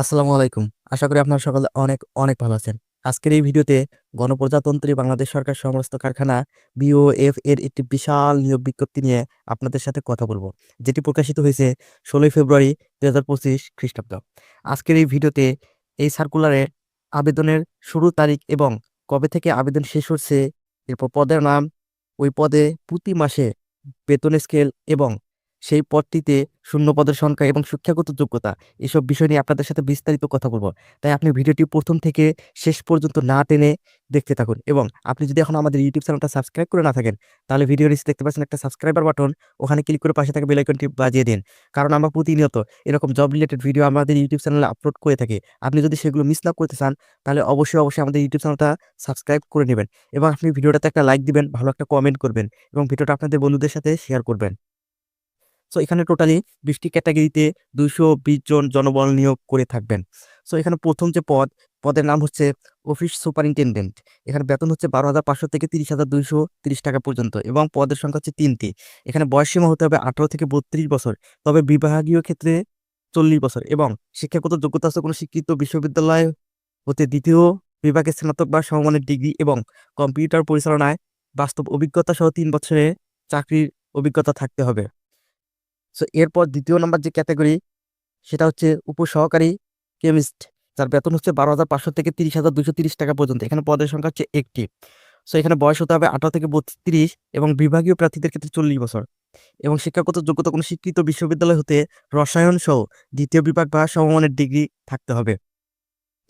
আসসালামু আলাইকুম। আশা করি আপনারা সকলে অনেক অনেক ভালো আছেন। আজকের এই ভিডিওতে গণপ্রজাতন্ত্রী বাংলাদেশ সরকার সমস্ত কারখানা বিওএফ এর একটি বিশাল নিয়োগ বিজ্ঞপ্তি নিয়ে আপনাদের সাথে কথা বলব, যেটি প্রকাশিত হয়েছে ষোলোই ফেব্রুয়ারি দু হাজার পঁচিশ খ্রিস্টাব্দ। আজকের এই ভিডিওতে এই সার্কুলারে আবেদনের শুরু তারিখ এবং কবে থেকে আবেদন শেষ হচ্ছে, এরপর পদের নাম, ওই পদে প্রতি মাসে বেতনের স্কেল এবং সেই পদটিতে শূন্য পদের সংখ্যা এবং শিক্ষাগত যোগ্যতা, এসব বিষয় নিয়ে আপনাদের সাথে বিস্তারিত কথা বলব। তাই আপনি ভিডিওটি প্রথম থেকে শেষ পর্যন্ত না টেনে দেখতে থাকুন এবং আপনি যদি এখন আমাদের ইউটিউব চ্যানেলটা সাবস্ক্রাইব করে না থাকেন, তাহলে ভিডিও রিস দেখতে পাচ্ছেন একটা সাবস্ক্রাইবার বাটন, ওখানে ক্লিক করে পাশে থাকা বেল আইকনটি বাজিয়ে দিন। কারণ আমরা প্রতিনিয়ত এরকম জব রিলেটেড ভিডিও আমাদের ইউটিউব চ্যানেলে আপলোড করে থাকি। আপনি যদি সেগুলো মিস না করতে চান, তাহলে অবশ্যই অবশ্যই আমাদের ইউটিউব চ্যানেলটা সাবস্ক্রাইব করে নেবেন এবং আপনি ভিডিওটাতে একটা লাইক দিবেন, ভালো একটা কমেন্ট করবেন এবং ভিডিওটা আপনাদের বন্ধুদের সাথে শেয়ার করবেন। সো এখানে টোটালি বিশটি ক্যাটাগরিতে দুইশো বিশ জন জনবল নিয়োগ করে থাকবেন। সো এখানে প্রথম যে পদ, পদের নাম হচ্ছে অফিস সুপারিনটেন্ডেন্ট এখানে বেতন হচ্ছে বারো হাজার পাঁচশো থেকে তিরিশ হাজার দুইশো তিরিশ টাকা পর্যন্ত এবং পদের সংখ্যা হচ্ছে তিনটি। এখানে বয়সসীমা হতে হবে আঠারো থেকে বত্রিশ বছর, তবে বিভাগীয় ক্ষেত্রে চল্লিশ বছর এবং শিক্ষাগত যোগ্যতা আছে কোনো শিক্ষিত বিশ্ববিদ্যালয় হতে দ্বিতীয় বিভাগে স্নাতক বা সমমানের ডিগ্রি এবং কম্পিউটার পরিচালনায় বাস্তব অভিজ্ঞতা সহ তিন বছরে চাকরির অভিজ্ঞতা থাকতে হবে। সো এরপর দ্বিতীয় নাম্বার যে ক্যাটাগরি সেটা হচ্ছে উপসহকারী কেমিস্ট যার বেতন হচ্ছে বারো হাজার পাঁচশো থেকে তিরিশ হাজার দুশো তিরিশ টাকা পর্যন্ত। এখানে পদের সংখ্যা হচ্ছে একটি। সো এখানে বয়স হতে হবে আঠারো থেকে বত্রিশ এবং বিভাগীয় প্রার্থীদের ক্ষেত্রে চল্লিশ বছর। এবং শিক্ষাগত যোগ্যতা কোনো স্বীকৃত বিশ্ববিদ্যালয় হতে রসায়ন সহ দ্বিতীয় বিভাগ বা সমমানের ডিগ্রি থাকতে হবে।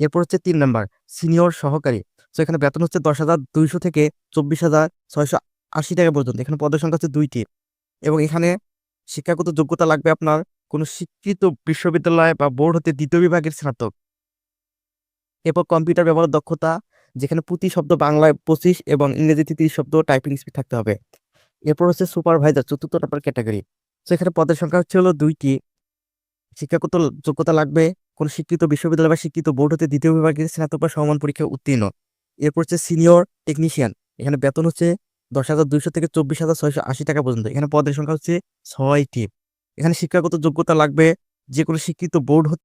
এরপর হচ্ছে তিন নাম্বার সিনিয়র সহকারী। সো এখানে বেতন হচ্ছে দশ হাজার দুইশো থেকে চব্বিশ হাজার ছয়শো আশি টাকা পর্যন্ত। এখানে পদের সংখ্যা হচ্ছে দুইটি। এবং এখানে শিক্ষাগত যোগ্যতা লাগবে আপনার। কোনো স্বীকৃত বিশ্ববিদ্যালয় বা বোর্ড হতে দ্বিতীয় বিভাগের স্নাতক। এরপর কম্পিউটার ব্যবহারের দক্ষতা, যেখানে প্রতি শব্দ বাংলায় পঁচিশ এবং ইংরেজিতে তিরিশ শব্দ টাইপিং স্পিড থাকতে হবে। এরপর হচ্ছে সুপারভাইজার চতুর্থ নাম্বার ক্যাটাগরি তো এখানে পদের সংখ্যা হচ্ছে হলো দুইটি। শিক্ষাগত যোগ্যতা লাগবে, কোনো স্বীকৃত বিশ্ববিদ্যালয় বা স্বীকৃত বোর্ড হতে দ্বিতীয় বিভাগের স্নাতক বা সমান পরীক্ষা উত্তীর্ণ। এরপর হচ্ছে সিনিয়র টেকনিশিয়ান এখানে বেতন হচ্ছে দশ হাজার দুইশো থেকে চব্বিশ হাজার ছয়শো আশি টাকা পর্যন্ত। এখানে পদের সংখ্যা হচ্ছে ছয়টি এখানে শিক্ষাগত যোগ্যতা লাগবে যে কোনো শিক্ষিত বোর্ড